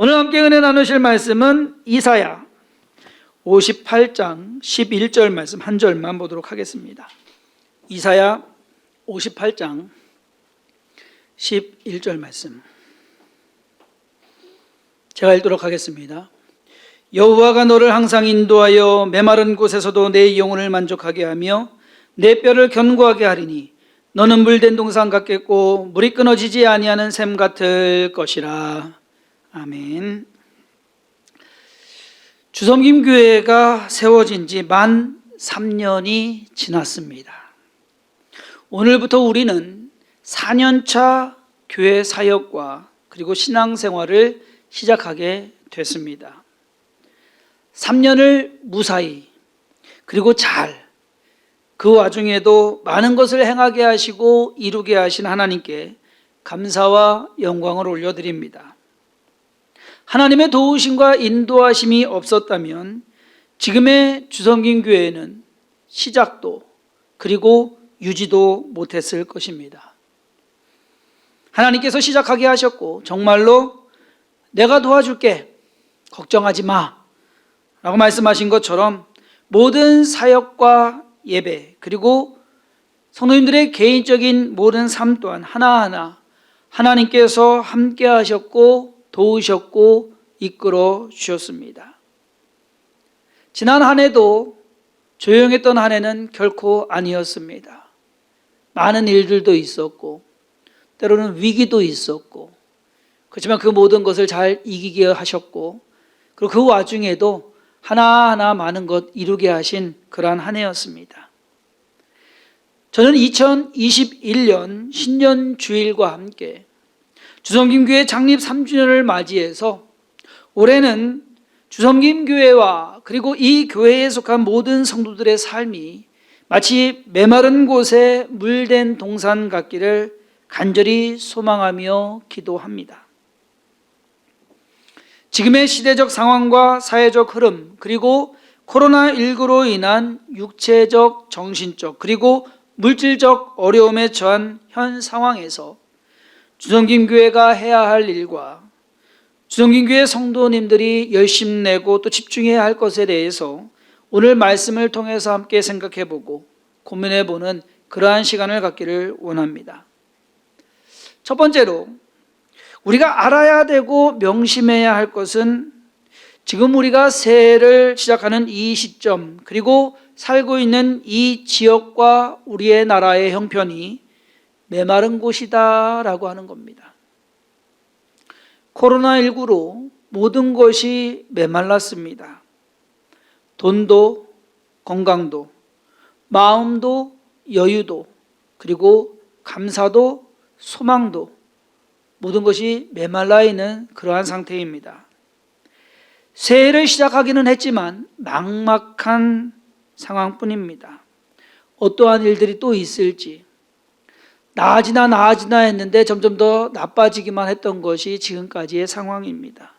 오늘 함께 은혜 나누실 말씀은 이사야 58장 11절 말씀 한 절만 보도록 하겠습니다. 이사야 58장 11절 말씀. 제가 읽도록 하겠습니다. 여호와가 너를 항상 인도하여 메마른 곳에서도 내 영혼을 만족하게 하며 내 뼈를 견고하게 하리니 너는 물된 동산 같겠고 물이 끊어지지 아니하는 샘 같을 것이라. 아멘. 주섬김 교회가 세워진 지 만 3년이 지났습니다. 오늘부터 우리는 4년차 교회 사역과 그리고 신앙생활을 시작하게 됐습니다. 3년을 무사히 그리고 잘 그 와중에도 많은 것을 행하게 하시고 이루게 하신 하나님께 감사와 영광을 올려드립니다. 하나님의 도우심과 인도하심이 없었다면 지금의 주성긴 교회는 시작도 그리고 유지도 못했을 것입니다. 하나님께서 시작하게 하셨고 정말로 내가 도와줄게 걱정하지 마 라고 말씀하신 것처럼 모든 사역과 예배 그리고 성도님들의 개인적인 모든 삶 또한 하나하나 하나님께서 함께 하셨고 도우셨고 이끌어 주셨습니다. 지난 한 해도 조용했던 한 해는 결코 아니었습니다. 많은 일들도 있었고 때로는 위기도 있었고 그렇지만 그 모든 것을 잘 이기게 하셨고 그리고 그 와중에도 하나하나 많은 것 이루게 하신 그러한 한 해였습니다. 저는 2021년 신년 주일과 함께 주성김교회 창립 3주년을 맞이해서 올해는 주성김교회와 그리고 이 교회에 속한 모든 성도들의 삶이 마치 메마른 곳에 물된 동산 같기를 간절히 소망하며 기도합니다. 지금의 시대적 상황과 사회적 흐름, 그리고 코로나19로 인한 육체적, 정신적, 그리고 물질적 어려움에 처한 현 상황에서 주성김 교회가 해야 할 일과 주성김 교회 성도님들이 열심 내고 또 집중해야 할 것에 대해서 오늘 말씀을 통해서 함께 생각해 보고 고민해 보는 그러한 시간을 갖기를 원합니다. 첫 번째로 우리가 알아야 되고 명심해야 할 것은 지금 우리가 새해를 시작하는 이 시점 그리고 살고 있는 이 지역과 우리의 나라의 형편이 메마른 곳이다 라고 하는 겁니다. 코로나19로 모든 것이 메말랐습니다. 돈도, 건강도, 마음도, 여유도, 그리고 감사도, 소망도, 모든 것이 메말라 있는 그러한 상태입니다. 새해를 시작하기는 했지만 막막한 상황뿐입니다. 어떠한 일들이 또 있을지, 나아지나 나아지나 했는데 점점 더 나빠지기만 했던 것이 지금까지의 상황입니다.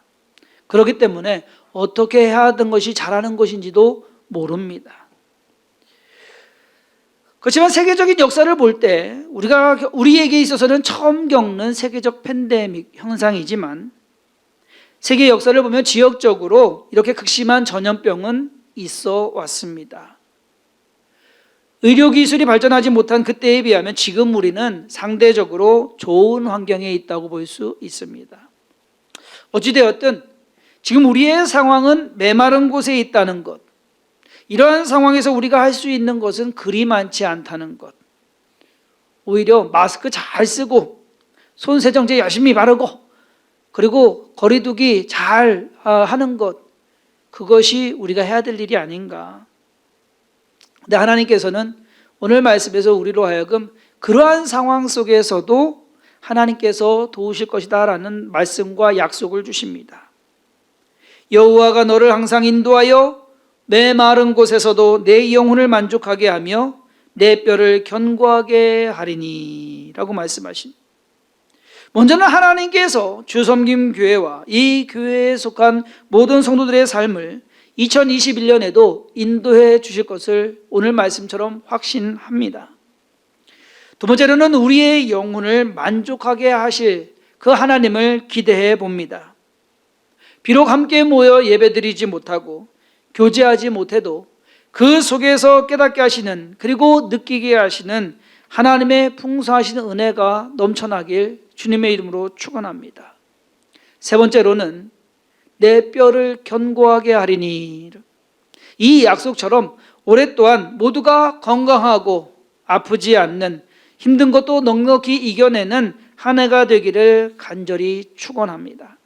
그렇기 때문에 어떻게 해야 하던 것이 잘하는 것인지도 모릅니다. 그렇지만 세계적인 역사를 볼 때 우리가 우리에게 있어서는 처음 겪는 세계적 팬데믹 현상이지만 세계 역사를 보면 지역적으로 이렇게 극심한 전염병은 있어 왔습니다. 의료기술이 발전하지 못한 그때에 비하면 지금 우리는 상대적으로 좋은 환경에 있다고 볼 수 있습니다. 어찌되었든 지금 우리의 상황은 메마른 곳에 있다는 것, 이러한 상황에서 우리가 할 수 있는 것은 그리 많지 않다는 것, 오히려 마스크 잘 쓰고 손 세정제 열심히 바르고 그리고 거리두기 잘 하는 것, 그것이 우리가 해야 될 일이 아닌가. 근데 하나님께서는 오늘 말씀에서 우리로 하여금 그러한 상황 속에서도 하나님께서 도우실 것이다라는 말씀과 약속을 주십니다. 여호와가 너를 항상 인도하여 내 마른 곳에서도 내 영혼을 만족하게 하며 내 뼈를 견고하게 하리니라고 말씀하신. 먼저는 하나님께서 주섬김 교회와 이 교회에 속한 모든 성도들의 삶을 2021년에도 인도해 주실 것을 오늘 말씀처럼 확신합니다. 두 번째로는 우리의 영혼을 만족하게 하실 그 하나님을 기대해 봅니다. 비록 함께 모여 예배드리지 못하고 교제하지 못해도 그 속에서 깨닫게 하시는 그리고 느끼게 하시는 하나님의 풍성하신 은혜가 넘쳐나길 주님의 이름으로 축원합니다. 세 번째로는 내 뼈를 견고하게 하리니 이 약속처럼 또한 모두가 건강하고 아프지 않는 힘든 것도 넉넉히 이겨내는 한 해가 되기를 간절히 축원합니다.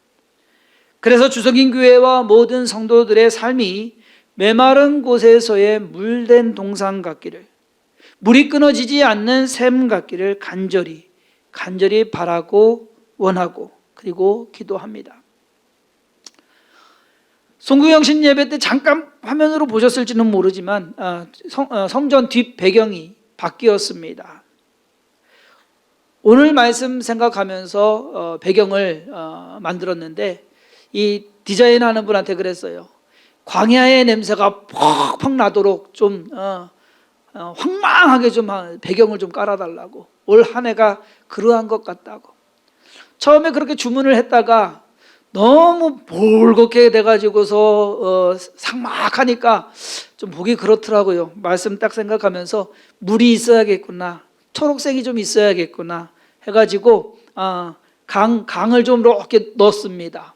그래서 주석인 교회와 모든 성도들의 삶이 메마른 곳에서의 물된 동상 같기를 물이 끊어지지 않는 샘 같기를 간절히 간절히 바라고 원하고 그리고 기도합니다. 송구영신 예배 때 잠깐 화면으로 보셨을지는 모르지만 아, 성, 어, 성전 뒷 배경이 바뀌었습니다. 오늘 말씀 생각하면서 어, 배경을 어, 만들었는데 이 디자인하는 분한테 그랬어요. 광야의 냄새가 퍽퍽 나도록 좀 황망하게 좀 한- 배경을 좀 깔아달라고 올 한 해가 그러한 것 같다고 처음에 그렇게 주문을 했다가 너무 볼겁게 돼가지고서 어, 상막하니까 좀 보기 그렇더라고요. 말씀 딱 생각하면서 물이 있어야겠구나 초록색이 좀 있어야겠구나 해가지고 아, 강, 강을 좀 이렇게 넣었습니다.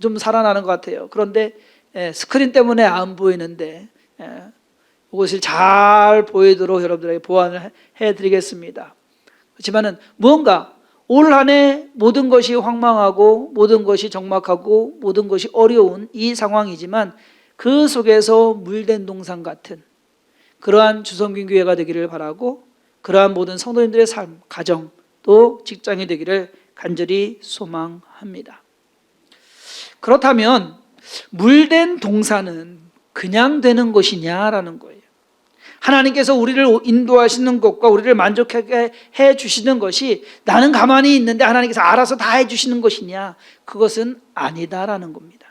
좀 살아나는 것 같아요. 그런데 예, 스크린 때문에 안 보이는데 예, 이것을 잘 보이도록 여러분들에게 보완을 해- 해드리겠습니다. 그렇지만은 무언가 올 한해 모든 것이 황망하고 모든 것이 적막하고 모든 것이 어려운 이 상황이지만 그 속에서 물된 동상 같은 그러한 주성균 교회가 되기를 바라고 그러한 모든 성도님들의 삶, 가정 또 직장이 되기를 간절히 소망합니다. 그렇다면 물된 동산은 그냥 되는 것이냐라는 거예요. 하나님께서 우리를 인도하시는 것과 우리를 만족하게 해 주시는 것이 나는 가만히 있는데 하나님께서 알아서 다 해 주시는 것이냐? 그것은 아니다라는 겁니다.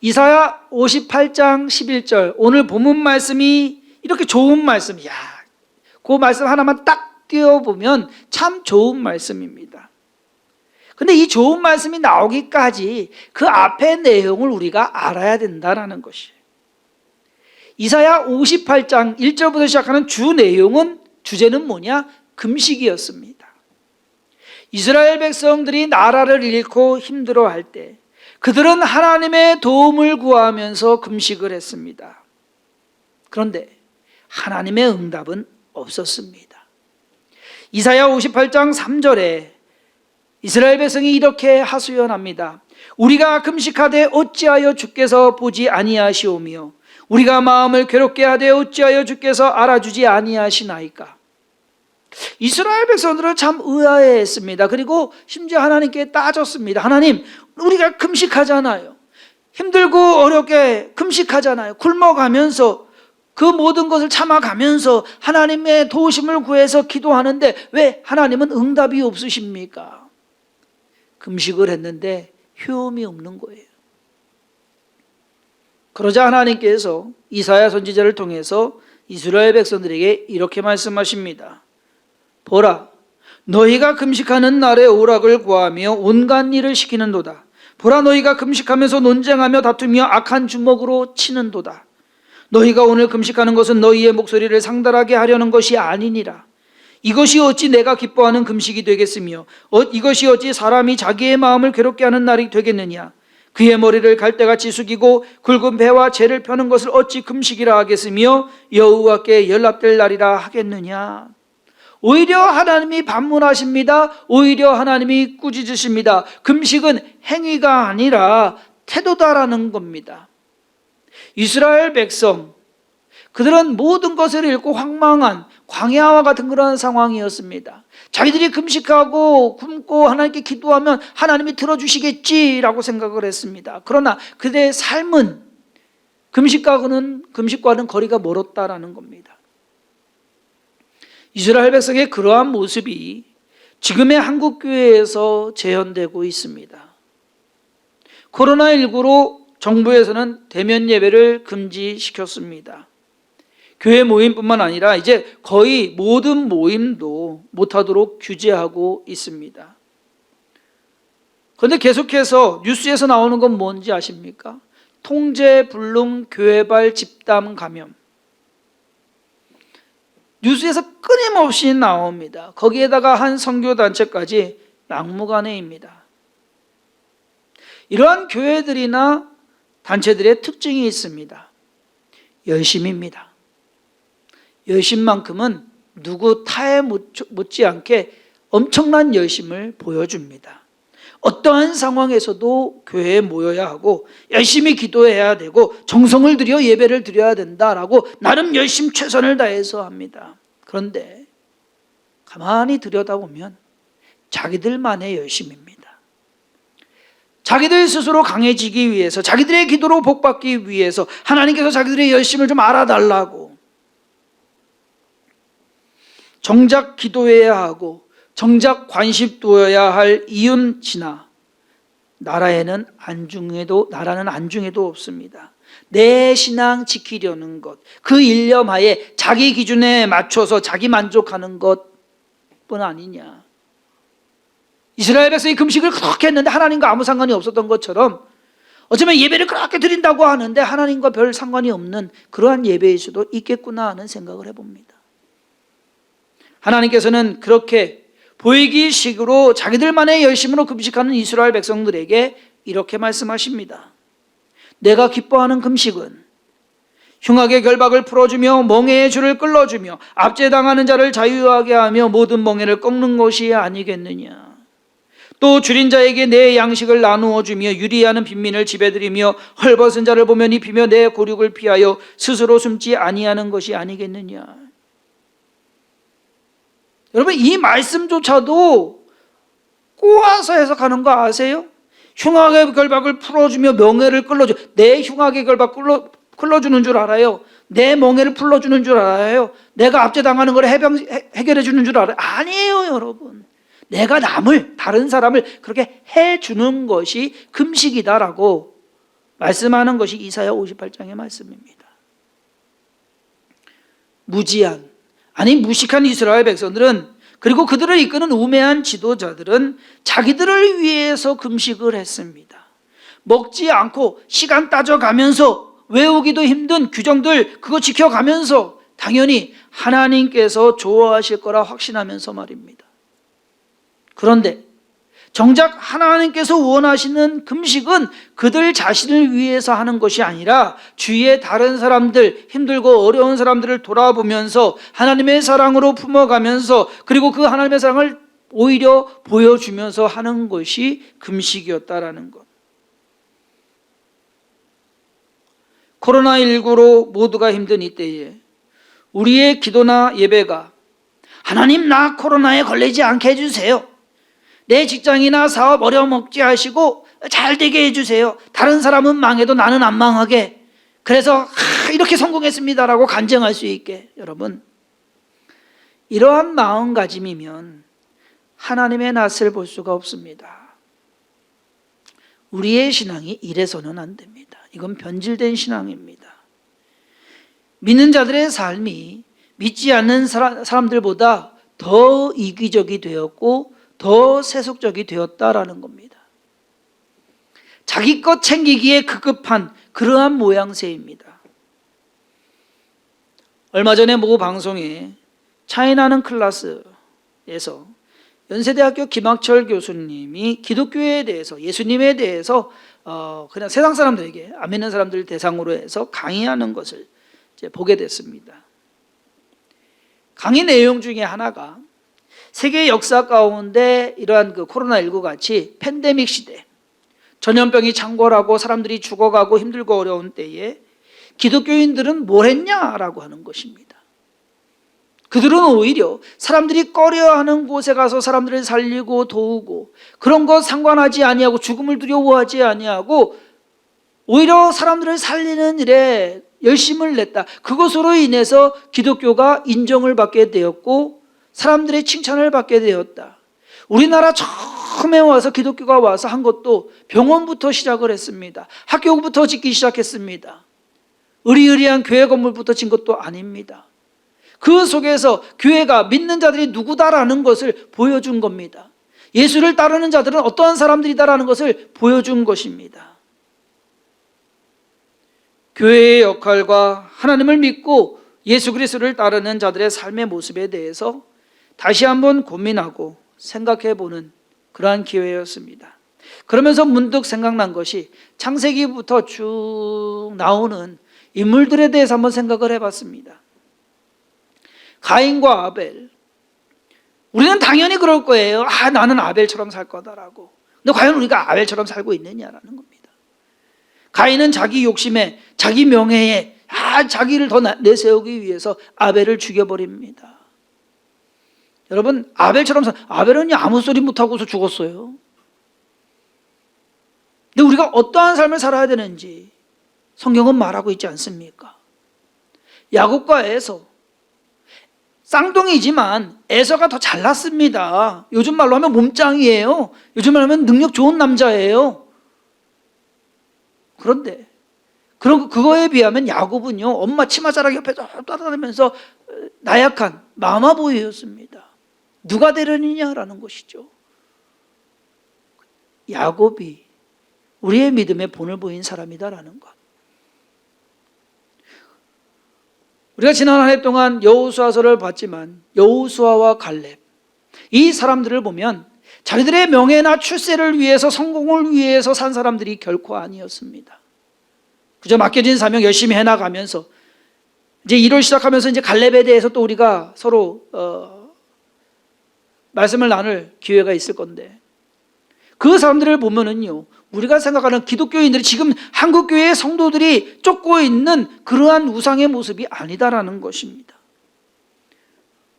이사야 58장 11절 오늘 본문 말씀이 이렇게 좋은 말씀이야. 그 말씀 하나만 딱 띄워보면 참 좋은 말씀입니다. 근데 이 좋은 말씀이 나오기까지 그 앞의 내용을 우리가 알아야 된다라는 것이에요. 이사야 58장 1절부터 시작하는 주 내용은 주제는 뭐냐? 금식이었습니다. 이스라엘 백성들이 나라를 잃고 힘들어할 때 그들은 하나님의 도움을 구하면서 금식을 했습니다. 그런데 하나님의 응답은 없었습니다. 이사야 58장 3절에 이스라엘 백성이 이렇게 하소연합니다. 우리가 금식하되 어찌하여 주께서 보지 아니하시오며 우리가 마음을 괴롭게 하되 어찌하여 주께서 알아주지 아니하시나이까. 이스라엘 백성들은 참 의아해했습니다. 그리고 심지어 하나님께 따졌습니다. 하나님, 우리가 금식하잖아요. 힘들고 어렵게 금식하잖아요. 굶어가면서 그 모든 것을 참아가면서 하나님의 도우심을 구해서 기도하는데 왜 하나님은 응답이 없으십니까? 금식을 했는데 효험이 없는 거예요. 그러자 하나님께서 이사야 선지자를 통해서 이스라엘 백성들에게 이렇게 말씀하십니다. 보라, 너희가 금식하는 날에 오락을 구하며 온갖 일을 시키는도다. 보라, 너희가 금식하면서 논쟁하며 다투며 악한 주먹으로 치는도다. 너희가 오늘 금식하는 것은 너희의 목소리를 상달하게 하려는 것이 아니니라. 이것이 어찌 내가 기뻐하는 금식이 되겠으며 어, 이것이 어찌 사람이 자기의 마음을 괴롭게 하는 날이 되겠느냐 그의 머리를 갈대같이 숙이고 굵은 배와 재를 펴는 것을 어찌 금식이라 하겠으며 여호와께 연락될 날이라 하겠느냐? 오히려 하나님이 반문하십니다. 오히려 하나님이 꾸짖으십니다. 금식은 행위가 아니라 태도다라는 겁니다. 이스라엘 백성 그들은 모든 것을 잃고 황망한 광야와 같은 그런 상황이었습니다. 자기들이 금식하고 굶고 하나님께 기도하면 하나님이 들어주시겠지라고 생각을 했습니다. 그러나 그들의 삶은 금식과는 금식과는 거리가 멀었다라는 겁니다. 이스라엘 백성의 그러한 모습이 지금의 한국 교회에서 재현되고 있습니다. 코로나 19로 정부에서는 대면 예배를 금지시켰습니다. 교회 모임뿐만 아니라 이제 거의 모든 모임도 못하도록 규제하고 있습니다. 그런데 계속해서 뉴스에서 나오는 건 뭔지 아십니까? 통제 불능 교회발 집단 감염. 뉴스에서 끊임없이 나옵니다. 거기에다가 한 선교 단체까지 막무가내입니다. 이러한 교회들이나 단체들의 특징이 있습니다. 열심입니다. 열심만큼은 누구 타에 못지않게 엄청난 열심을 보여줍니다. 어떠한 상황에서도 교회에 모여야 하고 열심히 기도해야 되고 정성을 들여 예배를 드려야 된다라고 나름 열심 최선을 다해서 합니다. 그런데 가만히 들여다보면 자기들만의 열심입니다. 자기들 스스로 강해지기 위해서 자기들의 기도로 복받기 위해서 하나님께서 자기들의 열심을 좀 알아달라고 정작 기도해야 하고 정작 관심 두어야 할 이윤 지나 나라에는 안중에도 나라는 안중에도 없습니다. 내 신앙 지키려는 것, 그 일념하에 자기 기준에 맞춰서 자기 만족하는 것뿐 아니냐. 이스라엘 백성이 금식을 그렇게 했는데 하나님과 아무 상관이 없었던 것처럼 어쩌면 예배를 그렇게 드린다고 하는데 하나님과 별 상관이 없는 그러한 예배일 수도 있겠구나 하는 생각을 해봅니다. 하나님께서는 그렇게 보이기식으로 자기들만의 열심으로 금식하는 이스라엘 백성들에게 이렇게 말씀하십니다. 내가 기뻐하는 금식은 흉악의 결박을 풀어주며 멍해의 줄을 끌어주며 압제당하는 자를 자유하게 하며 모든 멍해를 꺾는 것이 아니겠느냐. 또 줄인 자에게 내 양식을 나누어 주며 유리하는 빈민을 집에들이며 헐벗은 자를 보면 입히며 내 고륙을 피하여 스스로 숨지 아니하는 것이 아니겠느냐. 여러분 이 말씀조차도 꼬아서 해석하는 거 아세요? 흉악의 결박을 풀어주며 명예를 끌어줘. 내 흉악의 결박 끌어, 끌어주는 줄 알아요. 내 멍해를 풀어주는 줄 알아요. 내가 압제당하는 걸 해병, 해결해 주는 줄 알아요. 아니에요, 여러분. 내가 남을, 다른 사람을 그렇게 해주는 것이 금식이다라고 말씀하는 것이 이사야 58장의 말씀입니다. 무지한, 아니 무식한 이스라엘 백성들은 그리고 그들을 이끄는 우매한 지도자들은 자기들을 위해서 금식을 했습니다. 먹지 않고 시간 따져가면서 외우기도 힘든 규정들 그거 지켜가면서 당연히 하나님께서 좋아하실 거라 확신하면서 말입니다. 그런데 정작 하나님께서 원하시는 금식은 그들 자신을 위해서 하는 것이 아니라 주위의 다른 사람들, 힘들고 어려운 사람들을 돌아보면서 하나님의 사랑으로 품어가면서 그리고 그 하나님의 사랑을 오히려 보여주면서 하는 것이 금식이었다라는 것. 코로나19로 모두가 힘든 이때에 우리의 기도나 예배가 하나님 나 코로나에 걸리지 않게 해주세요. 내 직장이나 사업 어려움없게 하시고 잘 되게 해주세요. 다른 사람은 망해도 나는 안 망하게. 그래서 이렇게 성공했습니다라고 간증할 수 있게 여러분 이러한 마음가짐이면 하나님의 낯을 볼 수가 없습니다. 우리의 신앙이 이래서는 안 됩니다. 이건 변질된 신앙입니다. 믿는 자들의 삶이 믿지 않는 사람들보다 더 이기적이 되었고 더 세속적이 되었다라는 겁니다. 자기 것 챙기기에 급급한 그러한 모양새입니다. 얼마 전에 모 방송에 차이나는 클래스에서 연세대학교 김학철 교수님이 기독교에 대해서 예수님에 대해서 어 그냥 세상 사람들에게 안 믿는 사람들 대상으로 해서 강의하는 것을 보게 됐습니다. 강의 내용 중에 하나가 세계 역사 가운데 이러한 그 코로나19 같이 팬데믹 시대, 전염병이 창궐하고 사람들이 죽어가고 힘들고 어려운 때에 기독교인들은 뭘 했냐라고 하는 것입니다. 그들은 오히려 사람들이 꺼려하는 곳에 가서 사람들을 살리고 도우고 그런 것 상관하지 아니하고 죽음을 두려워하지 아니하고 오히려 사람들을 살리는 일에 열심을 냈다. 그것으로 인해서 기독교가 인정을 받게 되었고 사람들의 칭찬을 받게 되었다. 우리나라 처음에 와서 기독교가 와서 한 것도 병원부터 시작을 했습니다. 학교부터 짓기 시작했습니다. 의리의리한 교회 건물부터 진 것도 아닙니다. 그 속에서 교회가 믿는 자들이 누구다라는 것을 보여준 겁니다. 예수를 따르는 자들은 어떠한 사람들이다라는 것을 보여준 것입니다. 교회의 역할과 하나님을 믿고 예수 그리스도를 따르는 자들의 삶의 모습에 대해서 다시 한번 고민하고 생각해 보는 그러한 기회였습니다. 그러면서 문득 생각난 것이 창세기부터 쭉 나오는 인물들에 대해서 한번 생각을 해 봤습니다. 가인과 아벨. 우리는 당연히 그럴 거예요. 아, 나는 아벨처럼 살 거다라고. 근데 과연 우리가 아벨처럼 살고 있느냐라는 겁니다. 가인은 자기 욕심에, 자기 명예에, 아, 자기를 더 나- 내세우기 위해서 아벨을 죽여버립니다. 여러분, 아벨처럼 살, 아벨은 아무 소리 못하고서 죽었어요. 근데 우리가 어떠한 삶을 살아야 되는지 성경은 말하고 있지 않습니까? 야곱과 에서 쌍둥이지만 에서가 더 잘났습니다. 요즘 말로 하면 몸짱이에요. 요즘 말로 하면 능력 좋은 남자예요. 그런데 그런 그거에 비하면 야곱은요 엄마 치마자락 옆에 따라다니면서 나약한 마마보이였습니다. 누가 되려느냐라는 것이죠. 야곱이 우리의 믿음의 본을 보인 사람이다라는 것. 우리가 지난 한 해 동안 여호수아서를 봤지만 여호수아와 갈렙 이 사람들을 보면 자기들의 명예나 출세를 위해서 성공을 위해서 산 사람들이 결코 아니었습니다. 그저 맡겨진 사명 열심히 해나가면서 이제 1월 시작하면서 이제 갈렙에 대해서 또 우리가 서로 어, 말씀을 나눌 기회가 있을 건데 그 사람들을 보면은요 우리가 생각하는 기독교인들이 지금 한국 교회의 성도들이 쫓고 있는 그러한 우상의 모습이 아니다라는 것입니다.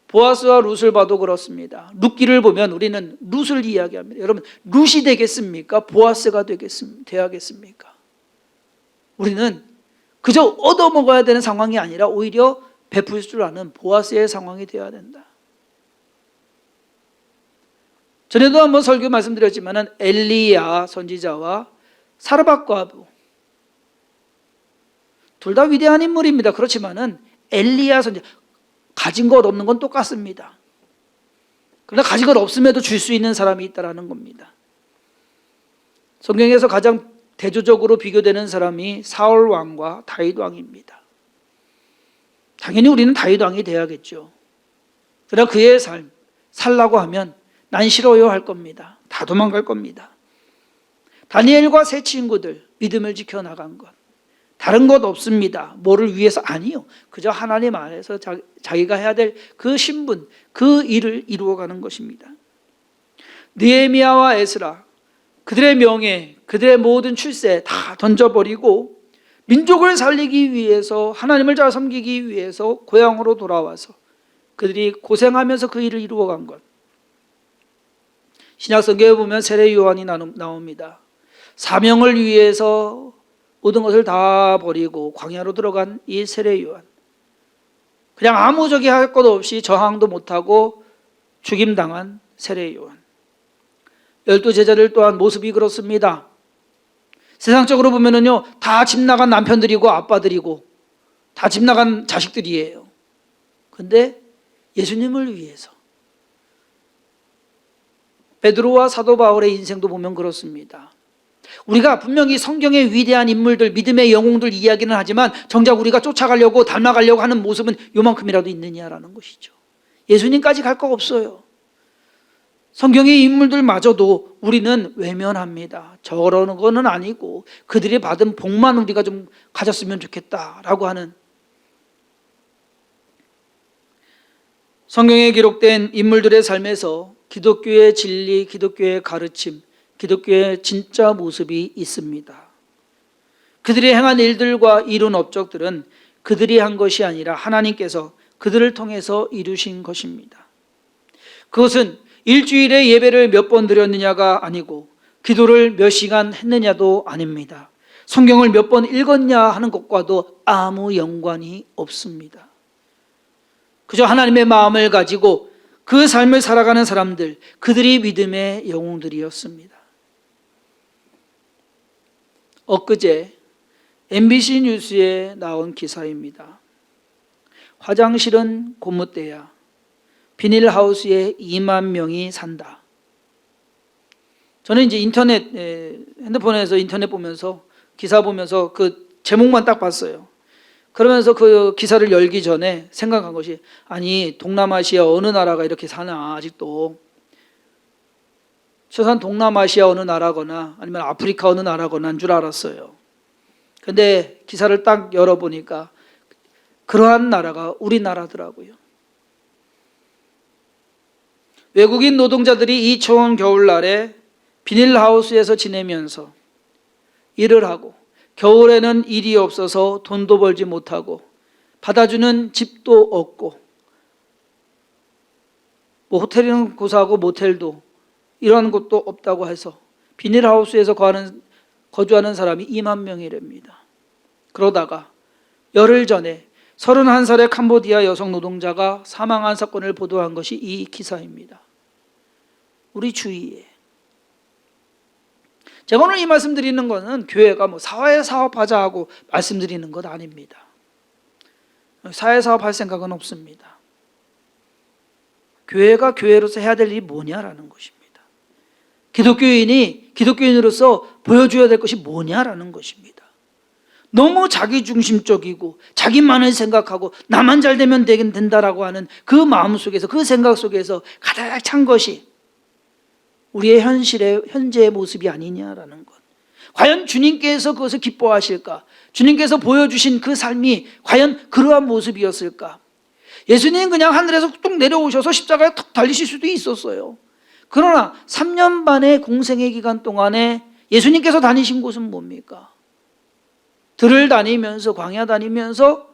보아스와 룻을 봐도 그렇습니다. 룻기를 보면 우리는 룻을 이야기합니다. 여러분 룻이 되겠습니까? 보아스가 되겠습 되야겠습니까? 우리는 그저 얻어 먹어야 되는 상황이 아니라 오히려 베풀 줄 아는 보아스의 상황이 되어야 된다. 전에도 한번 설교 말씀드렸지만은 엘리야 선지자와 사르밧 과부 둘 다 위대한 인물입니다. 그렇지만은 엘리야 선지자 가진 것 없는 건 똑같습니다. 그러나 가진 것 없음에도 줄 수 있는 사람이 있다라는 겁니다. 성경에서 가장 대조적으로 비교되는 사람이 사울 왕과 다윗 왕입니다. 당연히 우리는 다윗 왕이 돼야겠죠. 그러나 그의 삶 살라고 하면 난 싫어요 할 겁니다. 다 도망갈 겁니다. 다니엘과 세 친구들 믿음을 지켜 나간 것. 다른 것 없습니다. 뭐를 위해서 아니요. 그저 하나님 안에서 자, 자기가 해야 될 그 신분, 그 일을 이루어가는 것입니다. 느헤미야와 에스라 그들의 명예, 그들의 모든 출세 다 던져버리고 민족을 살리기 위해서 하나님을 잘 섬기기 위해서 고향으로 돌아와서 그들이 고생하면서 그 일을 이루어간 것. 신약 성경에 보면 세례 요한이 나옵니다. 사명을 위해서 모든 것을 다 버리고 광야로 들어간 이 세례 요한. 그냥 아무 저기 할 것 없이 저항도 못하고 죽임당한 세례 요한. 열두 제자들 또한 모습이 그렇습니다. 세상적으로 보면은요, 다 집 나간 남편들이고 아빠들이고 다 집 나간 자식들이에요. 근데 예수님을 위해서 베드로와 사도 바울의 인생도 보면 그렇습니다. 우리가 분명히 성경의 위대한 인물들, 믿음의 영웅들 이야기는 하지만 정작 우리가 쫓아가려고 닮아가려고 하는 모습은 요만큼이라도 있느냐라는 것이죠. 예수님까지 갈 거 없어요. 성경의 인물들마저도 우리는 외면합니다. 저러는 거는 아니고 그들이 받은 복만 우리가 좀 가졌으면 좋겠다라고 하는 성경에 기록된 인물들의 삶에서 기독교의 진리, 기독교의 가르침, 기독교의 진짜 모습이 있습니다. 그들이 행한 일들과 이룬 업적들은 그들이 한 것이 아니라 하나님께서 그들을 통해서 이루신 것입니다. 그것은 일주일에 예배를 몇 번 드렸느냐가 아니고 기도를 몇 시간 했느냐도 아닙니다. 성경을 몇 번 읽었냐 하는 것과도 아무 연관이 없습니다. 그저 하나님의 마음을 가지고 그 삶을 살아가는 사람들, 그들이 믿음의 영웅들이었습니다. 엊그제 MBC 뉴스에 나온 기사입니다. 화장실은 고무대야. 비닐하우스에 2만 명이 산다. 저는 이제 인터넷 에, 핸드폰에서 인터넷 보면서 기사 보면서 그 제목만 딱 봤어요. 그러면서 그 기사를 열기 전에 생각한 것이 아니 동남아시아 어느 나라가 이렇게 사나 아직도 최소한 동남아시아 어느 나라거나 아니면 아프리카 어느 나라거나인 줄 알았어요. 근데 기사를 딱 열어보니까 그러한 나라가 우리나라더라고요. 외국인 노동자들이 이 추운 겨울날에 비닐하우스에서 지내면서 일을 하고 겨울에는 일이 없어서 돈도 벌지 못하고 받아주는 집도 없고 뭐 호텔은 고사하고 모텔도 이런 곳도 없다고 해서 비닐하우스에서 거하는, 거주하는 사람이 2만 명이랍니다. 그러다가 열흘 전에 31살의 캄보디아 여성 노동자가 사망한 사건을 보도한 것이 이 기사입니다. 우리 주위에 제가 오늘 이 말씀 드리는 것은 교회가 뭐 사회 사업하자 하고 말씀드리는 것 아닙니다. 사회 사업할 생각은 없습니다. 교회가 교회로서 해야 될 일이 뭐냐라는 것입니다. 기독교인이 기독교인으로서 보여줘야 될 것이 뭐냐라는 것입니다. 너무 자기 중심적이고 자기만을 생각하고 나만 잘 되면 되긴 된다라고 하는 그 마음 속에서 그 생각 속에서 가득 찬 것이 우리의 현실의 현재의 모습이 아니냐라는 것. 과연 주님께서 그것을 기뻐하실까? 주님께서 보여주신 그 삶이 과연 그러한 모습이었을까? 예수님 그냥 하늘에서 뚝 내려오셔서 십자가에 턱 달리실 수도 있었어요. 그러나 3년 반의 공생의 기간 동안에 예수님께서 다니신 곳은 뭡니까? 들을 다니면서 광야 다니면서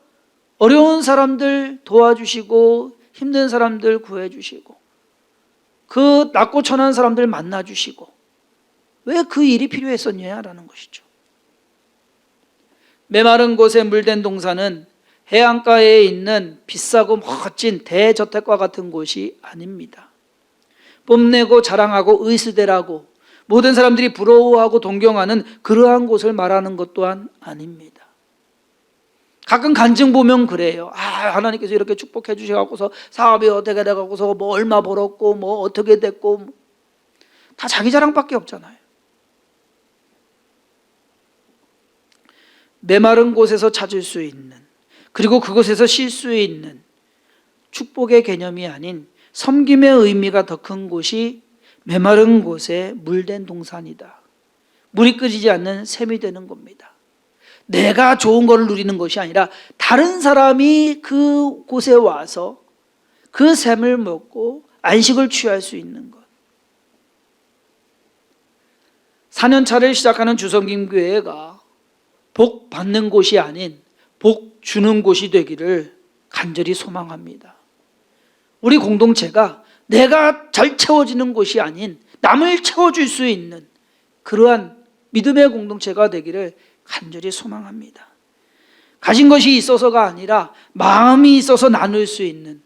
어려운 사람들 도와주시고 힘든 사람들 구해주시고 그 낮고 천한 사람들 만나 주시고 왜 그 일이 필요했었냐라는 것이죠. 메마른 곳에 물된 동산은 해안가에 있는 비싸고 멋진 대저택과 같은 곳이 아닙니다. 뽐내고 자랑하고 의스대라고 모든 사람들이 부러워하고 동경하는 그러한 곳을 말하는 것 또한 아닙니다. 가끔 간증 보면 그래요. 아, 하나님께서 이렇게 축복해 주셔갖고서 사업이 어떻게 돼갖고서 뭐 얼마 벌었고 뭐 어떻게 됐고 다 자기 자랑밖에 없잖아요. 메마른 곳에서 찾을 수 있는 그리고 그곳에서 쉴 수 있는 축복의 개념이 아닌 섬김의 의미가 더 큰 곳이 메마른 곳에 물된 동산이다. 물이 끓이지 않는 샘이 되는 겁니다. 내가 좋은 것을 누리는 것이 아니라 다른 사람이 그 곳에 와서 그 샘을 먹고 안식을 취할 수 있는 것. 4년 차를 시작하는 주성김 교회가 복 받는 곳이 아닌 복 주는 곳이 되기를 간절히 소망합니다. 우리 공동체가 내가 잘 채워지는 곳이 아닌 남을 채워줄 수 있는 그러한 믿음의 공동체가 되기를 간절히 소망합니다. 가진 것이 있어서가 아니라 마음이 있어서 나눌 수 있는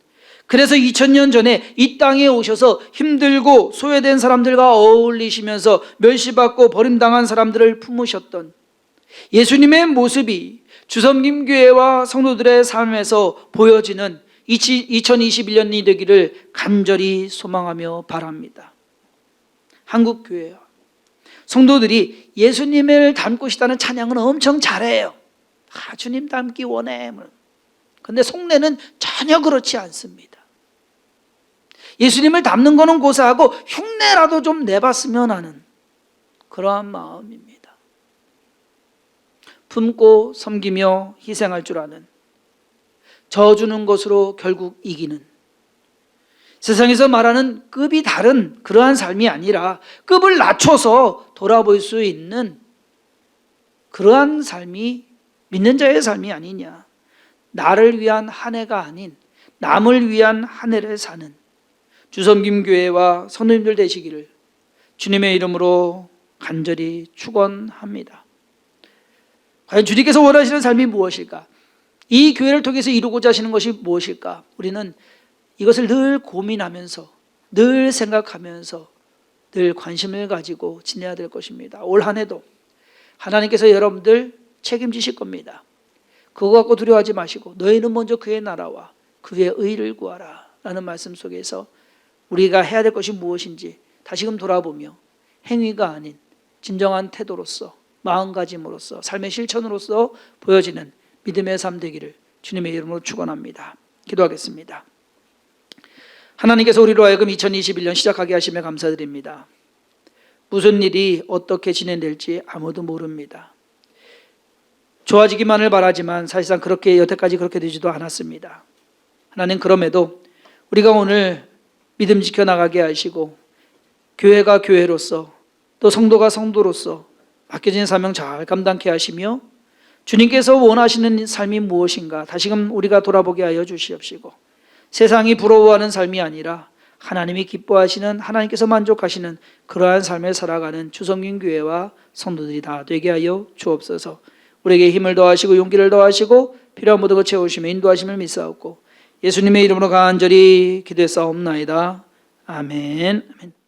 그래서 2000년 전에 이 땅에 오셔서 힘들고 소외된 사람들과 어울리시면서 멸시받고 버림당한 사람들을 품으셨던 예수님의 모습이 주섬김 교회와 성도들의 삶에서 보여지는 2021년이 되기를 간절히 소망하며 바랍니다. 한국 교회와 성도들이 예수님을 닮고 싶다는 찬양은 엄청 잘해요. 아, 주님 닮기 원해. 근데 속내는 전혀 그렇지 않습니다. 예수님을 닮는 거는 고사하고 흉내라도 좀 내봤으면 하는 그러한 마음입니다. 품고 섬기며 희생할 줄 아는 져주는 것으로 결국 이기는 세상에서 말하는 급이 다른 그러한 삶이 아니라 급을 낮춰서 돌아볼 수 있는 그러한 삶이 믿는 자의 삶이 아니냐. 나를 위한 한 해가 아닌 남을 위한 한 해를 사는 주섬김교회와 선생님들 되시기를 주님의 이름으로 간절히 축원합니다. 과연 주님께서 원하시는 삶이 무엇일까? 이 교회를 통해서 이루고자 하시는 것이 무엇일까? 우리는 이것을 늘 고민하면서 늘 생각하면서 늘 관심을 가지고 지내야 될 것입니다. 올 한 해도 하나님께서 여러분들 책임지실 겁니다. 그거 갖고 두려워하지 마시고 너희는 먼저 그의 나라와 그의 의를 구하라 라는 말씀 속에서 우리가 해야 될 것이 무엇인지 다시금 돌아보며 행위가 아닌 진정한 태도로서 마음가짐으로서 삶의 실천으로서 보여지는 믿음의 삶 되기를 주님의 이름으로 축원합니다. 기도하겠습니다. 하나님께서 우리로 하여금 2021년 시작하게 하심에 감사드립니다. 무슨 일이 어떻게 진행될지 아무도 모릅니다. 좋아지기만을 바라지만 사실상 그렇게 여태까지 그렇게 되지도 않았습니다. 하나님 그럼에도 우리가 오늘 믿음 지켜 나가게 하시고 교회가 교회로서 또 성도가 성도로서 맡겨진 사명 잘 감당케 하시며 주님께서 원하시는 삶이 무엇인가 다시금 우리가 돌아보게 하여 주시옵시고 세상이 부러워하는 삶이 아니라 하나님이 기뻐하시는 하나님께서 만족하시는 그러한 삶을 살아가는 주성균 교회와 성도들이 다 되게 하여 주옵소서. 우리에게 힘을 더하시고 용기를 더하시고 필요한 모든 것 채우시며 인도하심을 믿사옵고 예수님의 이름으로 간절히 기도했사옵나이다. 아멘. 아멘.